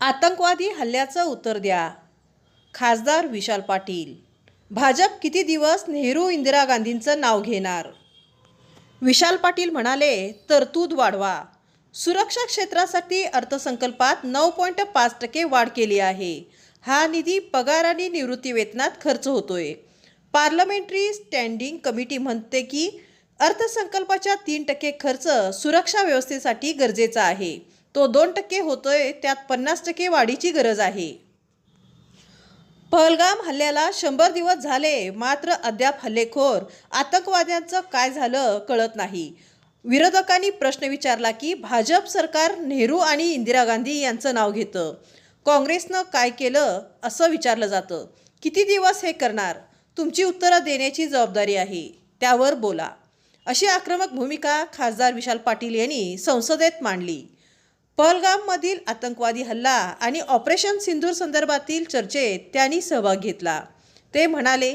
आतंकवादी हल्ल्याचं उत्तर द्या. खासदार विशाल पाटील. भाजप किती दिवस नेहरू इंदिरा गांधींचं नाव घेणार? विशाल पाटील म्हणाले तरतूद वाढवा. सुरक्षा क्षेत्रासाठी अर्थसंकल्पात नऊ पॉईंट पाच टक्के वाढ केली आहे. हा निधी पगार आणि निवृत्तीवेतनात खर्च होतोय. पार्लमेंटरी स्टँडिंग कमिटी म्हणते की अर्थसंकल्पाच्या तीन टक्के खर्च सुरक्षा व्यवस्थेसाठी गरजेचा आहे. तो दोन टक्के होतोय त्यात पन्नास टक्के वाढीची गरज आहे. पहलगाम हल्ल्याला शंभर दिवस झाले मात्र अद्याप हल्लेखोर आतंकवाद्यांचं काय झालं कळत नाही. विरोधकांनी प्रश्न विचारला की भाजप सरकार नेहरू आणि इंदिरा गांधी यांचं नाव घेतं. काँग्रेसनं काय केलं असं विचारलं जातं. किती दिवस हे करणार? तुमची उत्तरं देण्याची जबाबदारी आहे त्यावर बोला. अशी आक्रमक भूमिका खासदार विशाल पाटील यांनी संसदेत मांडली. पहलगाममधील आतंकवादी हल्ला आणि ऑपरेशन सिंदूर संदर्भातील चर्चेत त्यांनी सहभाग घेतला. ते म्हणाले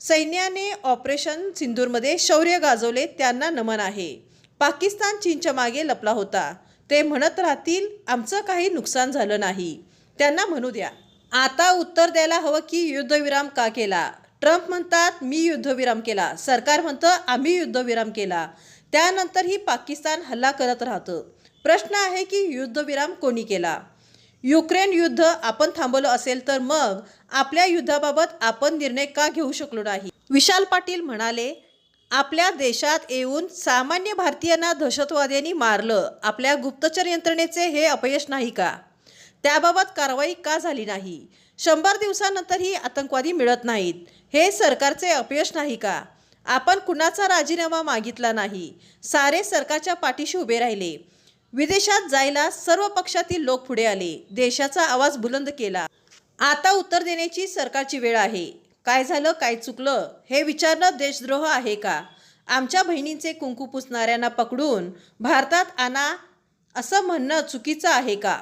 सैन्याने ऑपरेशन सिंदूरमध्ये शौर्य गाजवले त्यांना नमन आहे. पाकिस्तान चीनच्या मागे लपला होता. ते म्हणत राहतील आमचं काही नुकसान झालं नाही. त्यांना म्हणू द्या. आता उत्तर द्यायला हवं की युद्धविराम का केला? ट्रम्प म्हणतात मी युद्धविराम केला. सरकार म्हणतं आम्ही युद्धविराम केला. त्यानंतरही पाकिस्तान हल्ला करत राहतं. प्रश्न आहे की युद्धविराम कोणी केला? युक्रेन युद्ध आपण थांबवलं असेल तर मग आपल्या युद्धाबाबत आपण निर्णय का घेऊ शकलो नाही? विशाल पाटील म्हणाले आपल्या देशात येऊन सामान्य भारतीयांना दहशतवाद्यांनी मारलं. आपल्या गुप्तचर यंत्रणेचे हे अपयश नाही का? त्याबाबत कारवाई का झाली नाही? शंभर दिवसानंतरही आतंकवादी मिळत नाहीत. हे सरकारचे अपयश नाही का? आपण कुणाचा राजीनामा मागितला नाही? सारे सरकारच्या पाठीशी उभे राहिले. विदेशात जायला सर्व पक्षातील लोक पुढे आले. देशाचा आवाज बुलंद केला. आता उत्तर देण्याची सरकारची वेळ आहे. काय झालं काय चुकलं हे विचारणं देशद्रोह आहे का? आमच्या बहिणींचे कुंकू पुसणाऱ्यांना पकडून भारतात आणा असं म्हणणं चुकीचं आहे का?